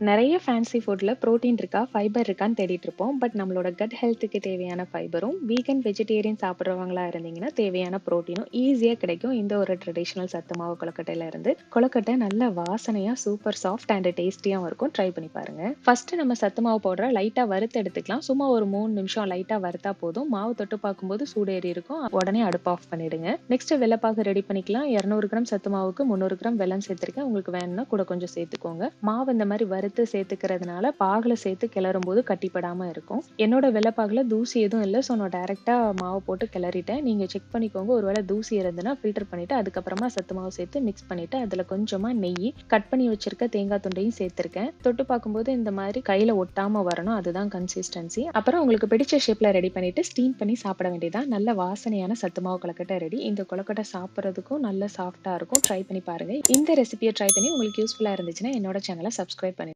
நிறைய ஃபேன்சி ஃபுட்டில் புரோட்டீன் இருக்கா, ஃபைபர் இருக்கான்னு தேடிட்டு இருப்போம். பட் நம்மளோட கட் ஹெல்த்துக்கு தேவையான ஃபைபரும், வீகன், வெஜிடேரியன் சாப்பிட்றவங்களா இருந்தீங்கன்னா, தேவையான புரோட்டீனும் ஈஸியாக கிடைக்கும். இந்த ஒரு ட்ரெடிஷ்னல் சத்து மாவு கொழுக்கட்டையில இருந்து. கொழுக்கட்டை நல்ல வாசனையாக சூப்பர் சாஃப்ட் அண்ட் டேஸ்டியாகவும் இருக்கும். ட்ரை பண்ணி பாருங்க. ஃபர்ஸ்ட் நம்ம சத்து மாவு பவுடர லைட்டாக வறுத்து எடுத்துக்கலாம். சும்மா ஒரு மூணு நிமிஷம் லைட்டாக வறுத்தா போதும். மாவு தொட்டு பார்க்கும்போது சூடு இருக்கும். உடனே அடுப்பு ஆஃப் பண்ணிடுங்க. நெக்ஸ்ட் வெள்ளப்பாக ரெடி பண்ணிக்கலாம். 200 கிராம் சத்து மாவுக்கு 300 கிராம் வெள்ளம் சேர்த்துருக்கேன் உங்களுக்கு வேணும்னா கூட கொஞ்சம் சேர்த்துக்கோங்க. மாவு இந்த மாதிரி வறுத்து சேர்த்துக்கிறதுனால பாகில் சேர்த்து கிளறும் போது கட்டிப்படாமல் இருக்கும். என்னோட வெள்ளப்பாகில் தூசி எதுவும் இல்லை ஸோ நான் டேரெக்டாக மாவு போட்டு கிளறிட்டேன். நீங்கள் செக் பண்ணிக்கோங்க. ஒருவேளை தூசி இருந்ததுன்னா ஃபில்டர் பண்ணிவிட்டு அதுக்கப்புறமா சத்து மாவு சேர்த்து மிக்ஸ் பண்ணிவிட்டு அதில் கொஞ்சமாக நெய், கட் பண்ணி வச்சிருக்க தேங்காய் துண்டையும் சேர்த்துருக்கேன் தொட்டு பார்க்கும்போது இந்த மாதிரி கையில் ஒட்டாமல் வரணும். அதுதான் கன்சிஸ்டன்சி. அப்புறம் உங்களுக்கு பிடிச்ச ஷேப்பில் ரெடி பண்ணிவிட்டு ஸ்டீம் பண்ணி சாப்பிட வேண்டியதான் நல்ல வாசனையான சத்து மாவு கொழுக்கட்டை ரெடி. இந்த கொலக்கட்டை சாப்பிட்றதுக்கும் நல்ல சாஃப்டாக இருக்கும். ட்ரை பண்ணி பாருங்கள் இந்த ரெசிபியை ட்ரை பண்ணி உங்களுக்கு யூஸ்ஃபுல்லாக இருந்துச்சுன்னா என்னோட சேனலை சப்ஸ்கிரைப் பண்ணி